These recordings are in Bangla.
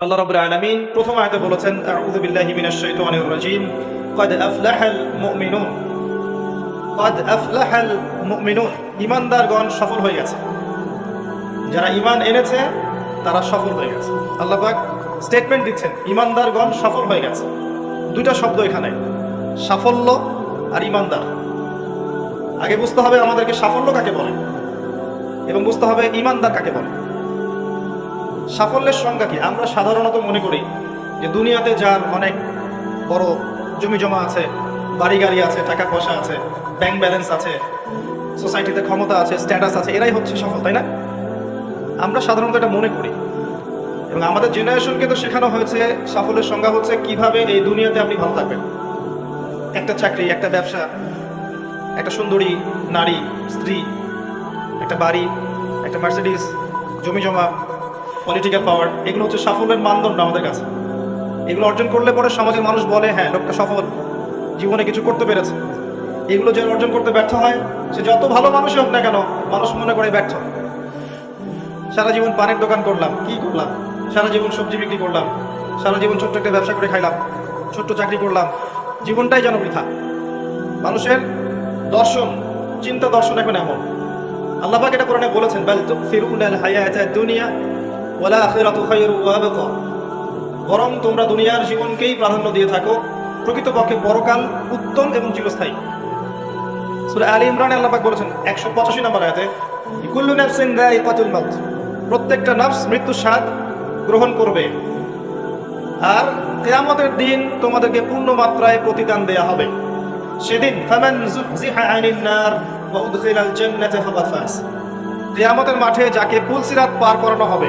আল্লাহ রাব্বুল আলামিন প্রথম আয়াতে বলেছেন আউযু বিল্লাহি মিনাশ শাইতানির রাজীম قد أفلح المؤمنون قد أفلح المؤمنون ঈমানদারগণ সফল হয়ে গেছে যারা ঈমান এনেছে তারা সফল হয়ে গেছে আল্লাহ পাক স্টেটমেন্ট দিচ্ছেন ঈমানদারগণ সফল হয়ে গেছে দুইটা শব্দ এখানে সাফল্য আর ঈমানদার আগে বুঝতে হবে আমাদেরকে সাফল্য কাকে বলে এবং বুঝতে হবে ঈমানদার কাকে বলে সাফল্যের সংজ্ঞা কি? আমরা সাধারণত মনে করি যে দুনিয়াতে যার অনেক বড় জমি জমা আছে বাড়ি গাড়ি আছে, টাকা পয়সা আছে ব্যাংক ব্যালেন্স আছে সোসাইটিতে ক্ষমতা আছে স্ট্যাটাস আছে, এরাই হচ্ছে সফল, তাই না? আমরা সাধারণত এটা মনে করি। এবং আমাদের জেনারেশনকে তো শেখানো হয়েছে, সাফল্যের সংজ্ঞা হচ্ছে কীভাবে এই দুনিয়াতে আপনি ভালো থাকবেন। একটা চাকরি, একটা ব্যবসা, একটা সুন্দরী নারী, স্ত্রী, একটা বাড়ি, একটা মার্সিডিস জমি জমা পলিটিক্যাল পাওয়ার এগুলো হচ্ছে সাফল্যের মানদণ্ড আমাদের কাছে। এগুলো অর্জন করলে পরে সমাজের মানুষ বলে হ্যাঁ লোকটা সফল। জীবনে কিছু করতে পেরেছে। এগুলো যে অর্জন করতে ব্যর্থ হয়, সে যত ভালো মানুষই হোক না কেন, মানুষ মনে করে ব্যর্থ। সারা জীবন পানের দোকান করলাম, কি করলাম? সারা জীবন সবজি বিক্রি করলাম, সারা জীবন ছোট্ট একটা ব্যবসা করে খাইলাম, ছোট্ট চাকরি করলাম। জীবনটাই যেন বৃথা। মানুষের দর্শন, চিন্তা দর্শন এখন এমন। আল্লাহ এটা কোরআনে বলেছেন, বাল তুফিরুনাল হায়াতাদ দুনিয়া বরং তোমরা দুনিয়ার জীবনকেই প্রাধান্য দিয়ে থাকো, প্রকৃতপক্ষে পরকাল উত্তম এবং চিরস্থায়ী। সূরা আলী ইমরানে আল্লাহ পাক বলেছেন 185 নম্বর আয়াতে প্রত্যেকটা নফস মৃত্যুর স্বাদ গ্রহণ করবে। আর কিয়ামতের দিন তোমাদেরকে পূর্ণ মাত্রায় প্রতিদান দেয়া হবে। সেদিন কিয়ামতের মাঠে যাকে পুলসিরাত পার করানো হবে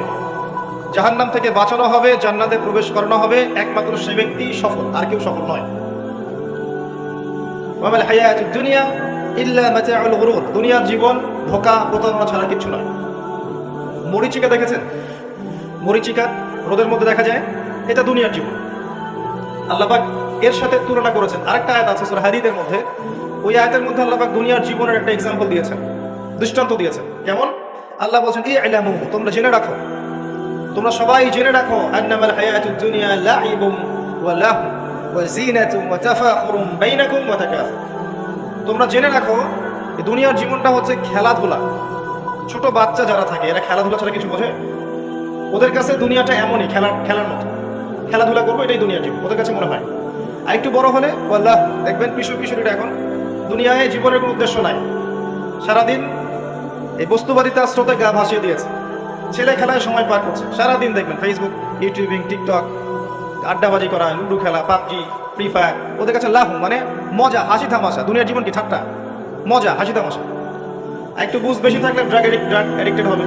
জাহান্নাম থেকে বাঁচানো হবে, জান্নাতে প্রবেশ করানো হবে। একমাত্র সে ব্যক্তি সফল, আর কেউ সফল নয়। দুনিয়া ইল্লা মাতাউল গুরুর। দুনিয়ার জীবন ধোকা, প্রতারণা ছাড়া কিছু নয়। মরিচিকা দেখেছেন? মরিচিকা রোদের মধ্যে দেখা যায়, এটা দুনিয়ার জীবন। আল্লাহবাক এর সাথে তুলনা করেছেন। আরেকটা আয়াত আছে, সূরা হাদীদের মধ্যে। ওই আয়াতের মধ্যে আল্লাহবাক দুনিয়ার জীবনের একটা এক্সাম্পল দিয়েছেন। দৃষ্টান্ত দিয়েছেন। কেমন? আল্লাহ বলছেন এই ইলামু, তোমরা জেনে রাখো তোমরা সবাই জেনে রাখো, আন্নামাল হায়াতুদ দুনিয়া লাইবুম ওয়া লাহু ওয়া জিনাতুম ওয়া তাফাখুরুম বাইনাকুম ওয়া তাকাসুর তোমরা জেনে রাখো, এই দুনিয়ার জীবনটা হচ্ছে খেলাধুলা। ছোট বাচ্চা যারা থাকে, এরা খেলাধুলা ছাড়া কিছু বোঝে? ওদের কাছে দুনিয়াটা এমনই, খেলার খেলার মতো। খেলাধুলা করব, এটাই দুনিয়ার জীবন, ওদের কাছে মনে হয়। আর একটু বড় হলে আল্লাহ দেখবেন কিশোর কিশোরীরা এখন দুনিয়ায় জীবনের কোনো উদ্দেশ্য নাই। সারাদিন এই বস্তুবাদিতার স্রোতে গা ভাসিয়ে দিয়েছে। ছেলে খেলায় সময় পার করছে। সারাদিন দেখবেন ফেসবুক ইউটিউবিং টিকটক আড্ডাবাজি করা, লুডো খেলা, পাবজি ফ্রি ফায়ার ওদের কাছে লাহু মানে মজা, হাসি তামাশা। দুনিয়ার জীবন কি ঠাট্টা? মজা, হাসি আর একটু বুঝ বেশি থাকলে ড্রাগ এডিক্ট ড্রাগ অ্যাডিক্টেড হবে।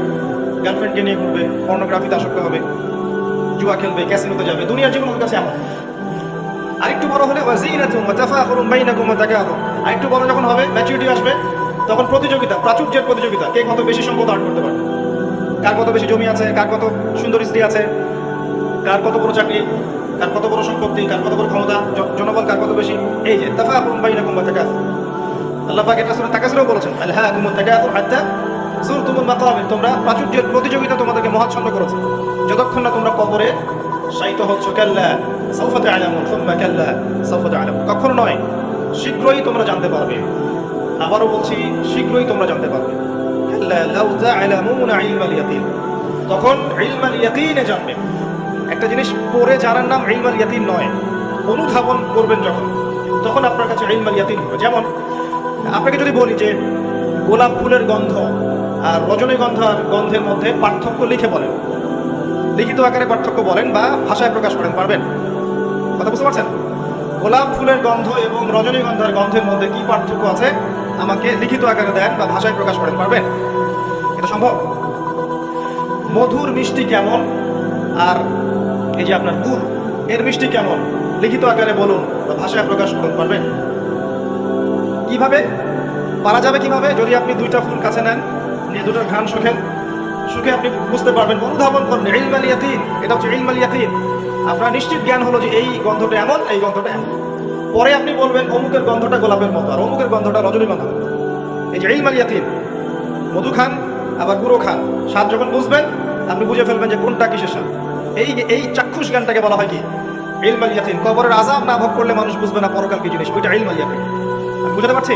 গার্লফ্রেন্ডকে নিয়ে ঘুরবে পর্নোগ্রাফিতে আসক্ত হবে। জুয়া খেলবে ক্যাসিনোতে যাবে। দুনিয়ার জীবন ওর কাছে এমন। আরেকটু বড় হলে আরেকটু বড় যখন হবে ম্যাচুরিটি আসবে, তখন প্রতিযোগিতা, প্রাচুর্যের প্রতিযোগিতা। কে কত বেশি সম্পদ আর্ন করতে পারে কার কত বেশি জমি আছে, কার কত সুন্দর স্ত্রী আছে, কার কত বড় চাকরি, কার কত বড় সম্পত্তি, কার কত বড় ক্ষমতা জনবল কার কত বেশি? এই যে তাফাখুরুম বাইনাকুম ওয়া তাকাতুম আল্লাহ পাক এটা সূরা তাকাসুরও বলেছেন আলহাকুমুত তাকাসুর হাত্তা যুরতুমুল মাকাবির তোমরা প্রাচুর্যের প্রতিযোগিতা তোমাদেরকে মহাচ্ছন্ন করেছে। যতক্ষণ না তোমরা কবরে শায়িত হচ্ছ, কাল্লা সাউফা তা'লামুন, সুম্মা কাল্লা সাউফা তা'লামুন। কখনো নয়, শীঘ্রই তোমরা জানতে পারবে। আবারও বলছি, শীঘ্রই তোমরা জানতে পারবে। তখন একটা জিনিস পড়ে জানার নাম ইলমাল নয়, অনুধাবন করবেন যখন, তখন আপনার কাছে ইলমাল ইয়াকিন হবে। যেমন, আপনাকে যদি বলি যে, গোলাপ ফুলের গন্ধ আর রজনীগন্ধার গন্ধের মধ্যে পার্থক্য লিখে বলেন। লিখিত আকারে পার্থক্য বলেন বা ভাষায় প্রকাশ করেন, পারবেন? কথা বুঝতে পারছেন? গোলাপ ফুলের গন্ধ এবং রজনীগন্ধার গন্ধের মধ্যে কি পার্থক্য আছে? আমাকে লিখিত আকারে দেন বা ভাষায় প্রকাশ করেন, পারবেন? এটা সম্ভব? মধুর মিষ্টি কেমন? আর এই যে আপনার গুড়, এর মিষ্টি কেমন? লিখিত আকারে বলুন, বা ভাষায় প্রকাশ করুন, পারবেন? কীভাবে? পারা যাবে কীভাবে? যদি আপনি দুইটা ফুল কাছে নেন, নিয়ে দুটোর ঘ্রাণ শুকেন শুকে আপনি বুঝতে পারবেন, অনুধাবন করেন, ইলমাল ইয়াকিন এটা হচ্ছে ইলমাল ইয়াকিন আপনার নিশ্চিত জ্ঞান হলো যে এই গন্ধটা এমন, এই গন্ধটা এমন। পরে আপনি বলবেন, অমুকের গন্ধটা গোলাপের মতো, আর অমুকের গন্ধটা রজনীগন্ধার মতো এই যে ইলমাল ইয়াকিন মধু খান আবার গুঁড়ো খান স্বাদ যখন বুঝবেন, আপনি বুঝে ফেলবেন যে কোনটা কিসের স্বাদ এই এই চাক্ষুষ জ্ঞানটাকে বলা হয় কি? ইলমাল ইয়াকিন, কবরের আজাব না ভোগ করলে মানুষ বুঝবে না পরকাল কি জিনিস ওইটা ইলমাল ইয়াকিন। আমি বুঝাতে পারছি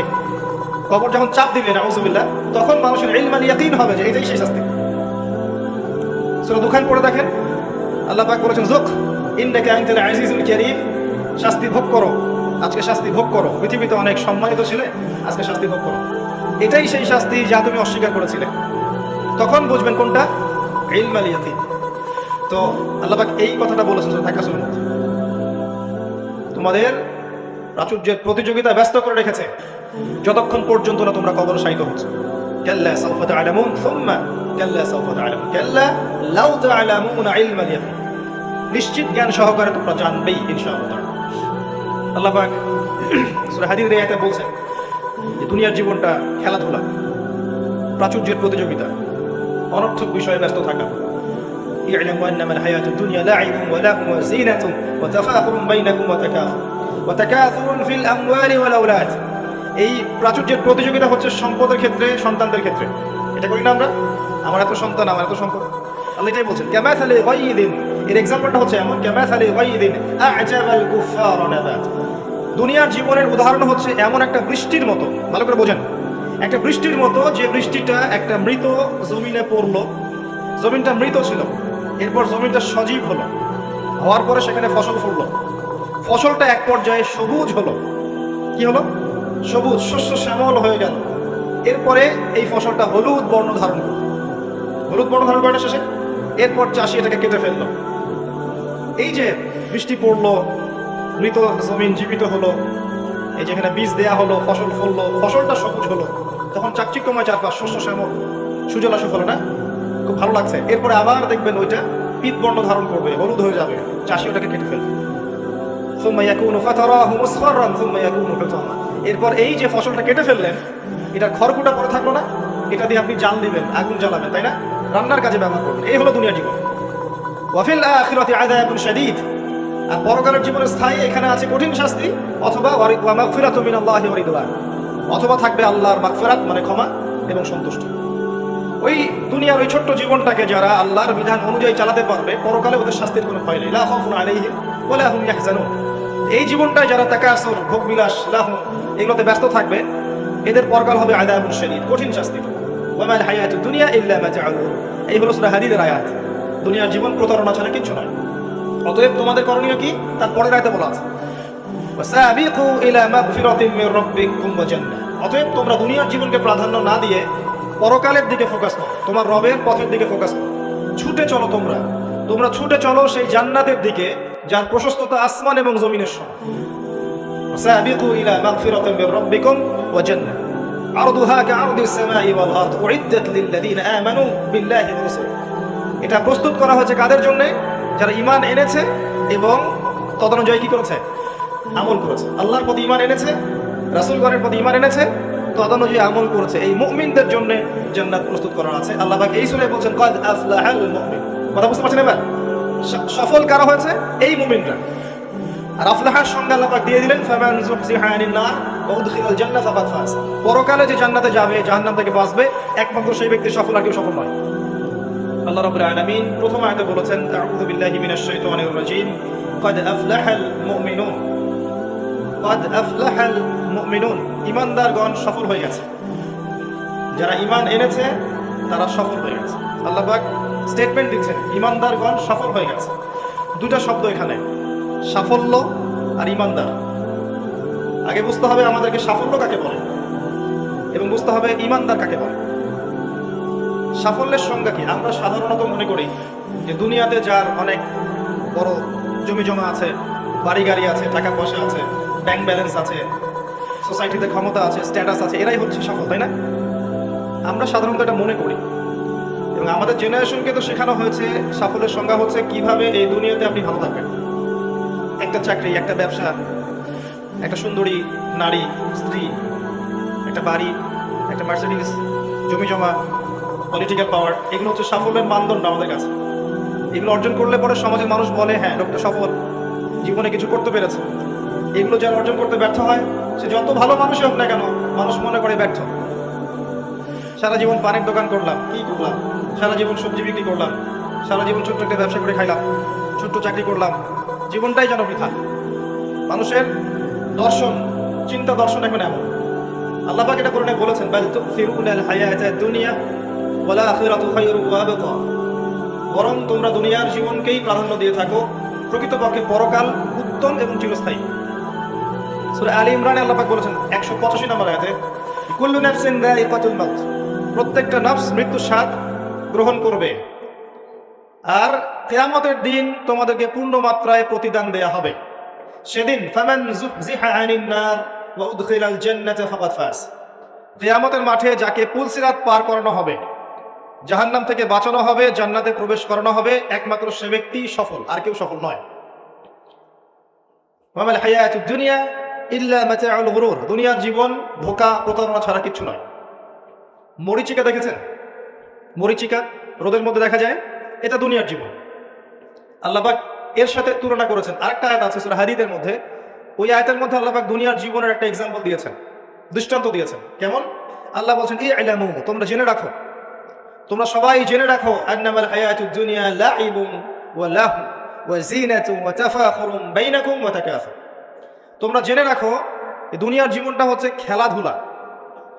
কবর যখন চাপ দিবে, নাউজুবিল্লাহ, তখন মানুষের ইলমাল ইয়াকিন হবে যে এটাই সেই শাস্তি। সূরা দুখান পড়ে দেখেন, আল্লাহ পাক বলেছেন জুক ইন্নাকা আনতাল আজিজুল কারীম। শাস্তি ভোগ করো, আজকে শাস্তি ভোগ করো। পৃথিবীতে অনেক সম্মানিত ছিলে, আজকে শাস্তি ভোগ করো। এটাই সেই শাস্তি যা তুমি অস্বীকার করেছিলে। তখন বুঝবেন কোনটা? ইলমাল ইয়াকিন। তো আল্লাহবাক এই কথাটা বলেছেন মধ্যে তোমাদের প্রাচুর্যের প্রতিযোগিতা ব্যস্ত করে রেখেছে। যতক্ষণ পর্যন্ত না তোমরা কবর শায়িত হচ্ছে। নিশ্চিত জ্ঞান সহকারে তোমরা জানবেই যে, দুনিয়ার জীবনটা খেলাধুলা, প্রাচুর্যের প্রতিযোগিতা। অনর্থক বিষয়ে ব্যস্ত থাকা اعلموا انما الحياه الدنيا لعب ولهو وزينه وتفاخر بينكم وتكاثر وتكاثر في الاموال والاولاد এই প্রাচুর্যের প্রতিযোগিতা হচ্ছে সম্পদের ক্ষেত্রে সন্তানদের ক্ষেত্রে এটা করি না আমরা আমার এত সন্তান আমার এত সম্পদ আল্লাহ এটাই বলছেন কামাথালি গায়িদিন এর এক্সাম্পলটা হচ্ছে এমন কামাথালি গায়িদিন আ'জাবাল কুফার নাবাত দুনিয়ার জীবনের উদাহরণ হচ্ছে এমন একটা বৃষ্টির মতো ভালো করে বোঝেন একটা বৃষ্টির মতো যে বৃষ্টিটা একটা মৃত জমিনে পড়ল। জমিনটা মৃত ছিল। এরপর জমিনটা সজীব হলো। হওয়ার পরে সেখানে ফসল ফুললো ফসলটা এক পর্যায়ে সবুজ হলো। কি হলো? সবুজ, শস্য শ্যামল হয়ে গেল। এরপরে এই ফসলটা হলুদ বর্ণ ধারণ করল। হলুদ বর্ণ ধারণ করার শেষে এরপর চাষি এটাকে কেটে ফেলল। এই যে বৃষ্টি পড়ল, মৃত জমিন জীবিত হলো, এই যেখানে বীজ দেয়া হলো, ফসল ফললো, ফসলটা সবুজ হলো। তখন চাকচিক্যময় চারপাশ শস্য শ্যামক সুজলা সুফল, না? খুব ভালো লাগছে। এরপরে আবার দেখবেন ওইটা পিতবর্ণ ধারণ করবে, হলুদ হয়ে যাবে। চাষি ওটাকে কেটে ফেলবে। এরপর এই যে ফসলটা কেটে ফেললেন এটা খড়কুটা পরে থাকল না? এটা দিয়ে আপনি জাল দিবেন, আগুন জ্বালাবেন, তাই না? রান্নার কাজে ব্যবহার করবেন। এই হলো দুনিয়া জীবন। ওয়াফিল আখিরাতি আযাবুন শাদীদ। আর পরকালের জীবনে স্থায়ী এখানে আছে কঠিন শাস্তি, অথবা ওয়া মাগফিরাতু মিনাল্লাহি ওয়া রিদওয়ান। অথবা থাকবে আল্লাহর মাগফিরাত মানে ক্ষমা এবং সন্তুষ্টি। ওই দুনিয়ার ওই ছোট্ট জীবনটাকে যারা আল্লাহর বিধান অনুযায়ী চালাতে পারবে, পরকালে ওদের শাস্তির কোনো ভয় নেই। লা খাউফুন আলাইহিম ওয়া লা হুম এই জীবনটায় যারা তাকাসুর, ভোগ বিলাস, লাহু, এগুলোতে ব্যস্ত থাকবে, এদের পরকাল হবে আযাবুন শাদীদ, কঠিন শাস্তি। মাল দুনিয়া ইল্লা মাতাউল। এই হলো হাদীদের আয়াত। দুনিয়ার জীবন প্রতারণা ছাড়া কিছু নয় অতএব তোমাদের করণীয় কি? তার পরের আয়াতে বলা আছে। وسابقوا إلى مغفرة من ربكم وجنة অতএব তোমরা দুনিয়ার জীবনকে প্রাধান্য না দিয়ে পরকালের দিকে ফোকাস করো তোমার রবের পথের দিকে ফোকাস করো ছুটে চলো তোমরা তোমরা ছুটে চলো সেই জান্নাতের দিকে যার প্রশস্ততা আসমান এবং জমিনের সমান وسابقوا إلى مغفرة من ربكم وجنة عرضها كعرض السماء والأرض أعدت للذين آمنوا بالله ورسوله এটা প্রস্তুত করা হয়েছে কাদের জন্য যারা ইমান এনেছে এবং তদনুযায়ী কি করেছে আমল করেছে। আল্লাহর প্রতি ইমান এনেছে রাসুলগড়ের প্রতি ইমান এনেছে, তদনুযায়ী আমল করেছে। এই মুমিনদের জন্য জান্নাত প্রস্তুত করা আছে। আল্লাহ পাক এই সুরে বলছেন কয়েদ আফলাহাল মুমিন। কথা বুঝতে পারছেন এবার? সফল কারা হয়েছে? এই মুমিনরা। আর আফলাহার সঙ্গে আল্লাহ পাক দিয়ে দিলেন, ফামান যুহজিহানিন নার ওয়া উদখিলাল ফাকাদ ফাজ পরকালে যে জান্নাতে যাবে, জাহান্নাম থেকে বাঁচবে, একমাত্র সেই ব্যক্তি সফল আর কেউ সফল নয়। আল্লাহ রাব্বুল আলামিন প্রথম আয়াতে বলেছেন, আউযু বিল্লাহি মিনাশ শাইতানির রাজীম। কদ আফলাহাল মুমিনুন। ইমানদারগণ সফল হয়ে গেছে। যারা ইমান এনেছে, তারা সফল হয়ে গেছে। আল্লাহবাক স্টেটমেন্ট দিচ্ছেন, ইমানদারগণ সফল হয়ে গেছে। দুটা শব্দ এখানে। সাফল্য আর ইমানদার। আগে বুঝতে হবে আমাদেরকে সাফল্য কাকে বলে, এবং বুঝতে হবে ইমানদার কাকে বলে। সাফল্যের সংজ্ঞা কি? আমরা সাধারণত মনে করি যে দুনিয়াতে যার অনেক বড় জমি জমা আছে বাড়ি গাড়ি আছে টাকা পয়সা আছে ব্যাংক ব্যালেন্স আছে, সোসাইটিতে ক্ষমতা আছে, স্ট্যাটাস আছে, এরাই হচ্ছে সফল, তাই না? আমরা সাধারণত এটা মনে করি। এবং আমাদের জেনারেশনকে তো শেখানো হয়েছে, সাফল্যের সংজ্ঞা হচ্ছে কীভাবে এই দুনিয়াতে আপনি ভালো থাকবেন। একটা চাকরি, একটা ব্যবসা, একটা সুন্দরী নারী, স্ত্রী, একটা বাড়ি, একটা মার্সিডিজ জমি জমা পলিটিক্যাল পাওয়ার এগুলো হচ্ছে সাফল্যের মানদণ্ড আমাদের কাছে। এগুলো অর্জন করলে পরে সমাজের মানুষ বলে হ্যাঁ লোকটা সফল, জীবনে কিছু করতে পেরেছে। এগুলো যারা অর্জন করতে ব্যর্থ হয়, সে যত ভালো মানুষই হোক না কেন, মানুষ মনে করে ব্যর্থ। সারা জীবন পানের দোকান করলাম, কি করলাম? সারা জীবন সবজি বিক্রি করলাম, সারা জীবন ছোট্ট একটা ব্যবসা করে খাইলাম, ছোট্ট চাকরি করলাম, জীবনটাই যেন বৃথা। মানুষের দর্শন, চিন্তা দর্শন এখন এমন। আল্লাহ পাক এটা করে বলেছেন দুনিয়া ওয়াল বরং তোমরা দুনিয়ার জীবনকেই প্রাধান্য দিয়ে থাকো, প্রকৃতপক্ষে পরকাল উত্তম এবং চিরস্থায়ী। সূরা আলী ইমরানে আল্লাহ বলেছেন 185 নম্বর আয়াতে, কুল্লু নাফসিন যায়িকাতুল মাউত, প্রত্যেকটা নফস মৃত্যুর স্বাদ গ্রহণ করবে। আর কিয়ামতের দিন তোমাদেরকে পূর্ণ মাত্রায় প্রতিদান দেয়া হবে। সেদিন, ফামান যুহজিহা আনিন নার ওয়া উদখিলাল জান্নাতা ফাকাদ ফাজ। কিয়ামতের মাঠে যাকে পুলসিরাত পার করানো হবে, জাহান্নাম থেকে বাঁচানো হবে, জান্নাতে প্রবেশ করানো হবে, একমাত্র সে ব্যক্তি সফল, আর কেউ সফল নয়। মামাল হায়াতুদ দুনিয়া ইল্লা মাতাউল গুরুর। দুনিয়ার জীবন, ধোকা, প্রতারণা ছাড়া কিছু নয়। মরিচিকা দেখেছেন? মরিচিকা রোদের মধ্যে দেখা যায়? এটা দুনিয়ার জীবন। আল্লাহবাক এর সাথে তুলনা করেছেন। আরেকটা আয়াত আছে, সুরা হাদিদের মধ্যে। ওই আয়াতের মধ্যে আল্লাহবাক দুনিয়ার জীবনের একটা এক্সাম্পল দিয়েছেন। দৃষ্টান্ত দিয়েছেন। কেমন? আল্লাহ বলছেন এই আইলামু তোমরা জেনে রাখো। তোমরা সবাই জেনে রাখো দুনিয়া লাইবুন ওয়া লাহু ওয়া জিনাতুন ওয়া তাফাখুরুম বাইনাকুম ওয়া তাকাসুর। তোমরা জেনে রাখো দুনিয়ার জীবনটা হচ্ছে খেলাধুলা।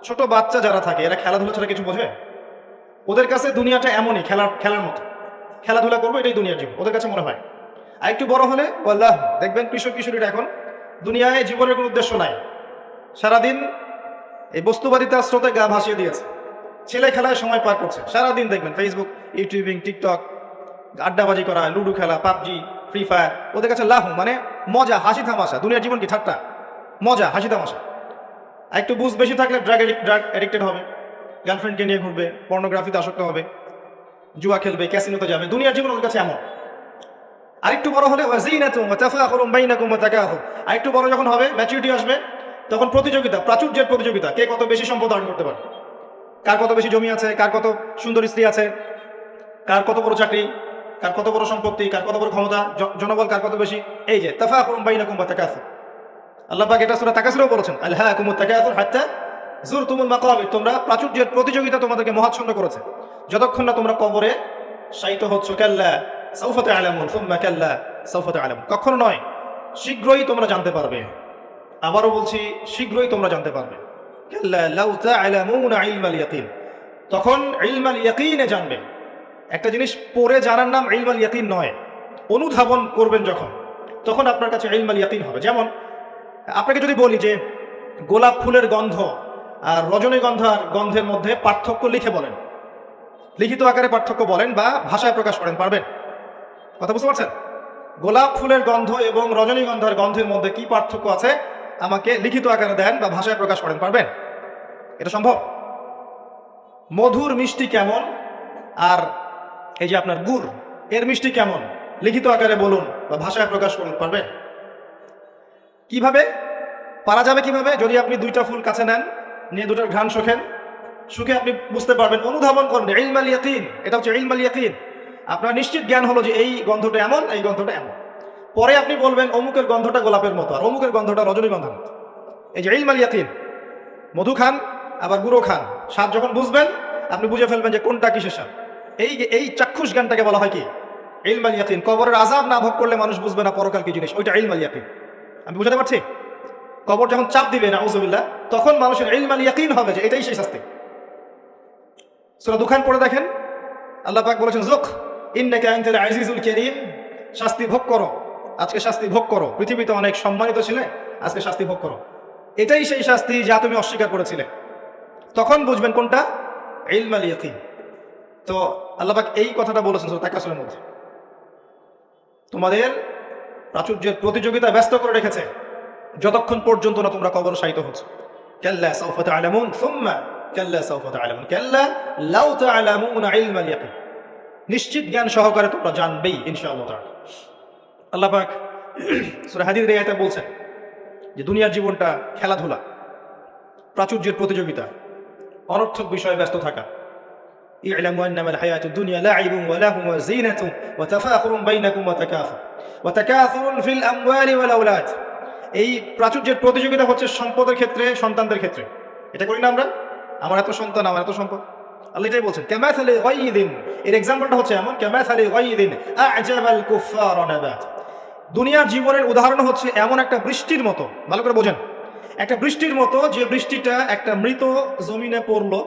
ছোট বাচ্চা যারা থাকে, এরা খেলাধুলা ছাড়া কিছু বোঝে? ওদের কাছে দুনিয়াটা এমনই, খেলার খেলার মতো। খেলাধুলা করব, এটাই দুনিয়ার জীবন, ওদের কাছে মনে হয়। আর একটু বড় হলে আল্লাহ দেখবেন কিশোর কিশোরীরা এখন দুনিয়ায় জীবনের কোনো উদ্দেশ্য নাই। সারাদিন এই বস্তুবাদিতার স্রোতে গা ভাসিয়ে দিয়েছে। ছেলে খেলায় সময় পার করছে। সারাদিন দেখবেন ফেসবুক ইউটিউবিং টিকটক আড্ডাবাজি করা, লুডো খেলা, পাবজি ফ্রি ফায়ার ওদের কাছে লাহু মানে মজা, হাসি তামাশা, দুনিয়ার জীবন কি ঠাট্টা? মজা, হাসি তামাশা। আর একটু বুঝ বেশি থাকলে ড্রাগ ড্রাগ অ্যাডিক্টেড হবে। গার্লফ্রেন্ডকে নিয়ে ঘুরবে পর্নোগ্রাফিতে আসক্ত হবে, জুয়া খেলবে ক্যাসিনোতে যাবে, দুনিয়ার জীবন ওর কাছে এমন। আরেকটু বড় হলে আরেকটু বড় যখন হবে ম্যাচুরিটি আসবে, তখন প্রতিযোগিতা, প্রাচুর্যের প্রতিযোগিতা, কে কত বেশি সম্পদ অর্জন করতে পারে? কার কত বেশি জমি আছে, কার কত সুন্দর স্ত্রী আছে, কার কত বড় চাকরি কার কত বড় সম্পত্তি, কার কত বড় ক্ষমতা জনবল কার কত বেশি? এই যে, তাফাখুরুম বাইনাকুম ওয়া তাকাসুর। আল্লাহ পাক এটা সূরা তাকাসুরও বলেছেন আলহাকুমুত তাকাসুর হাত্তা জুরতুমুল মাকাবির তোমরা প্রাচুর্যের প্রতিযোগিতা তোমাদেরকে মহাচ্ছন্ন করেছে। যতক্ষণ না তোমরা কবরে শায়িত হচ্ছ, কাল্লা সৌফতে আলামুন সুম্মা কাল্লা সৌফতে আলাম কখনো নয়, শীঘ্রই তোমরা জানতে পারবে। আবারও বলছি, শীঘ্রই তোমরা জানতে পারবে। কাল্লা লাউ তা'লামুনা ইলমাল ইয়াকিন। তখন ইলমাল ইয়াকিনে জানবে। একটা জিনিস পড়ে জানার নাম ইলমাল ইয়াকিন নয়, অনুধাবন করবেন যখন, তখন আপনার কাছে ইলমাল ইয়াকিন হবে। যেমন, আপনাকে যদি বলি যে গোলাপ ফুলের গন্ধ আর রজনীগন্ধার গন্ধের মধ্যে পার্থক্য লিখে বলেন। লিখিত আকারে পার্থক্য বলেন বা ভাষায় প্রকাশ করেন, পারবেন? কথা বুঝতে পারছেন? গোলাপ ফুলের গন্ধ এবং রজনীগন্ধার গন্ধের মধ্যে কি পার্থক্য আছে? আমাকে লিখিত আকারে দেন বা ভাষায় প্রকাশ করেন, পারবেন? এটা সম্ভব? মধুর মিষ্টি কেমন? আর এই যে আপনার গুড়, এর মিষ্টি কেমন? লিখিত আকারে বলুন বা ভাষায় প্রকাশ করুন পারবেন কীভাবে? পারা যাবে কীভাবে? যদি আপনি দুইটা ফুল কাছে নেন, নিয়ে দুটার ঘ্রাণ শোখেন, সুখে আপনি বুঝতে পারবেন। অনুধাবন করবেন ইলমাল ইয়াকিন, এটা হচ্ছে ইলমাল ইয়াকিন। আপনার নিশ্চিত জ্ঞান হলো যে এই গন্ধটা এমন, এই গন্ধটা এমন। পরে আপনি বলবেন, অমুকের গন্ধটা গোলাপের মতো, আর অমুকের গন্ধটা রজনীগন্ধার মতো। এই যে ইলমাল ইয়াকিন, মধু খান, আবার গুঁড়ো খান। স্বাদ যখন বুঝবেন, আপনি বুঝে ফেলবেন যে কোনটা কিসের স্বাদ। এই এই চাক্ষুষ জ্ঞানটাকে বলা হয় কি? ইলমাল ইয়াকিন। কবরের আজাব না ভোগ করলে মানুষ বুঝবে না পরকাল কি জিনিস। ওইটা ইলমাল ইয়াকিন। আমি বুঝাতে পারছি? কবর যখন চাপ দিবে না উজুবিল্লাহ তখন মানুষের ইলমাল ইয়াকিন হবে যে, এটাই সেই শাস্তি। সূরা দুখান পড়ে দেখেন। আল্লাহ পাক বলেছেন, জুক, ইন্নাকা আনতাল আজিজুল কারীম। শাস্তি ভোগ করো। আজকে শাস্তি ভোগ করো। পৃথিবীতে অনেক সম্মানিত ছিলে, আজকে শাস্তি ভোগ করো। এটাই সেই শাস্তি যা তুমি অস্বীকার করেছিলে। তখন বুঝবেন কোনটা? ইলমাল ইয়াকিন। তো আল্লাহ পাক এই কথাটা বলেছেন সূরা তাকাসুরের মধ্যে। তোমাদের প্রাচুর্যের প্রতিযোগিতা ব্যস্ত করে রেখেছে। যতক্ষণ পর্যন্ত না তোমরা কবর শায়িত হচ্ছ। নিশ্চিত জ্ঞান সহকারে তোমরা জানবেই ইনশাআল্লাহ তাআলা। আল্লাহ বলছেন যে দুনিয়ার জীবনটা খেলাধুলা, প্রাচুর্যের প্রতিযোগিতা, অনর্থক বিষয়ে ব্যস্ত থাকা اعلموا انما الحياه الدنيا لعب ولهو وزينه وتفاخر بينكم وتكاثر وتكاثر في الاموال والاولاد এই প্রাচুর্যের প্রতিযোগিতা হচ্ছে সম্পদের ক্ষেত্রে সন্তানদের ক্ষেত্রে এটা করি না আমরা আমার এত সন্তান আমার এত সম্পদ আল্লাহ এটাই বলছেন ক্যামাথালি গাইদিন এর এক্সাম্পলটা হচ্ছে এমন ক্যামাথালি গাইদিন আজাবাল কুফার নাবাত দুনিয়ার জীবনের উদাহরণ হচ্ছে এমন একটা বৃষ্টির মতো ভালো করে বোঝেন একটা বৃষ্টির মতো যে বৃষ্টিটা একটা মৃত জমিনে পড়লো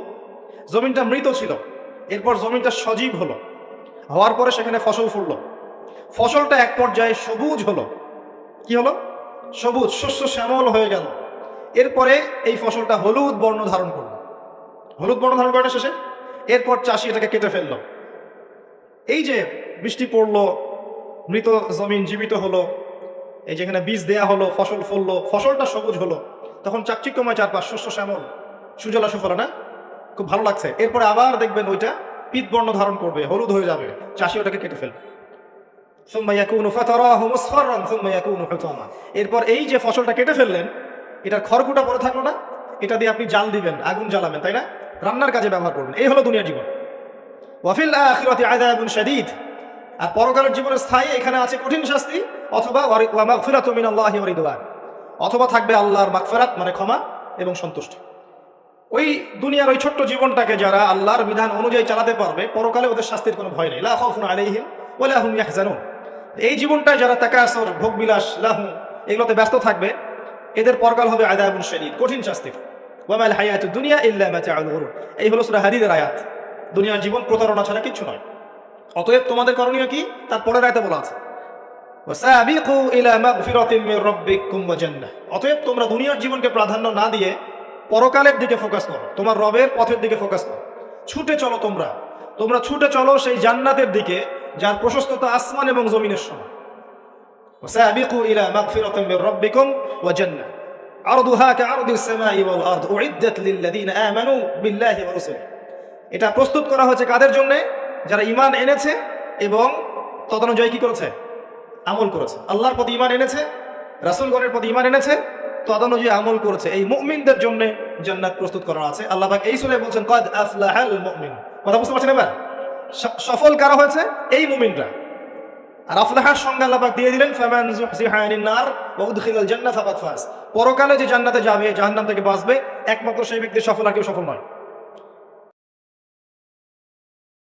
জমিনটা মৃত ছিল এরপর জমিটা সজীব হলো। হওয়ার পরে সেখানে ফসল ফুটলো। ফসলটা এক পর্যায়ে সবুজ হলো। কি হলো? সবুজ, শস্য শ্যামল হয়ে গেল। এরপরে এই ফসলটা হলুদ বর্ণ ধারণ করল। হলুদ বর্ণ ধারণ করাটা শেষে এরপর চাষি এটাকে কেটে ফেলল। এই যে বৃষ্টি পড়ল, মৃত জমিন জীবিত হলো, এই যেখানে বীজ দেয়া হলো, ফসল ফললো, ফসলটা সবুজ হলো, তখন চাকচিক্যময় চারপাশ, শস্য শ্যামল, সুজলা সুফলা, না? খুব ভালো লাগছে। এরপরে আবার দেখবেন ওইটা পিতবর্ণ ধারণ করবে, হলুদ হয়ে যাবে। চাষি ওটাকে কেটে ফেলবে। এরপর এই যে ফসলটা কেটে ফেললেন, এটার খড়কুটা পরে থাকল না, এটা দিয়ে আপনি জাল দিবেন, আগুন জ্বালাবেন, তাই না? রান্নার কাজে ব্যবহার করবেন। এই হলো দুনিয়ার জীবন। ওয়াফিল আখিরাতি আযাবুন শাদীদ। আর পরকালের জীবনের স্থায়ী এখানে আছে কঠিন শাস্তি, অথবা ওয়া মাগফিরাতু মিনাল্লাহি ওয়া রিদওয়ান। অথবা থাকবে আল্লাহর মাগফিরাত মানে ক্ষমা এবং সন্তুষ্টি। ওই দুনিয়ার ওই ছোট্ট জীবনটাকে যারা আল্লাহর বিধান অনুযায়ী চালাতে পারবে, পরকালে ওদের শাস্তির কোনো ভয় নেই। লাহুন আলাইহিম লাহুম ইয়াহ জানো এই জীবনটায় যারা তাকাসর ভোগবিলাস লাহু, এগুলোতে ব্যস্ত থাকবে, এদের পরকাল হবে আদায় শরীর কঠিন শাস্তির। ওয়ামাল হায়াত দুনিয়া ইল্লা মাতা আল এই হলো সুরা হারিদের আয়াত। দুনিয়ার জীবন প্রতারণা ছাড়া কিছু নয়। অতএব তোমাদের করণীয় কি? তার পরের আয়তে বলা আছে। অতএব তোমরা দুনিয়ার জীবনকে প্রাধান্য না দিয়ে পরকালের দিকে ফোকাস করো। তোমার রবের পথের দিকে ফোকাস করো। ছুটে চলো তোমরা। তোমরা ছুটে চলো সেই জান্নাতের দিকে, যার প্রশস্ততা আসমান এবং জমিনের সমান। এটা প্রস্তুত করা হয়েছে কাদের জন্য? যারা ইমান এনেছে এবং তদানুযায়ী কি করেছে? আমল করেছে। আল্লাহর প্রতি ইমান এনেছে, রাসুলগণের প্রতি ইমান এনেছে তদনুযায়ী আমল করেছে। এই মুমিনদের জন্য জান্নাত প্রস্তুত করা আছে। আল্লাহ পাক এই সুরে বলছেন, কদ আফলাহাল মুমিন। কথা বুঝতে পারছেন এবার? সফল কারা হয়েছে? এই মুমিনরা। আর আফলাহার সঙ্গে আল্লাহ পাক দিয়ে দিলেন, ফামান যুহজিহা নার ওয়া উদখিলাল জান্নাহ ফাকাত ফাস পরকালে যে জান্নাতে যাবে, জাহান্নাম থেকে বাঁচবে, একমাত্র সেই ব্যক্তি সফল আর কেউ সফল নয়।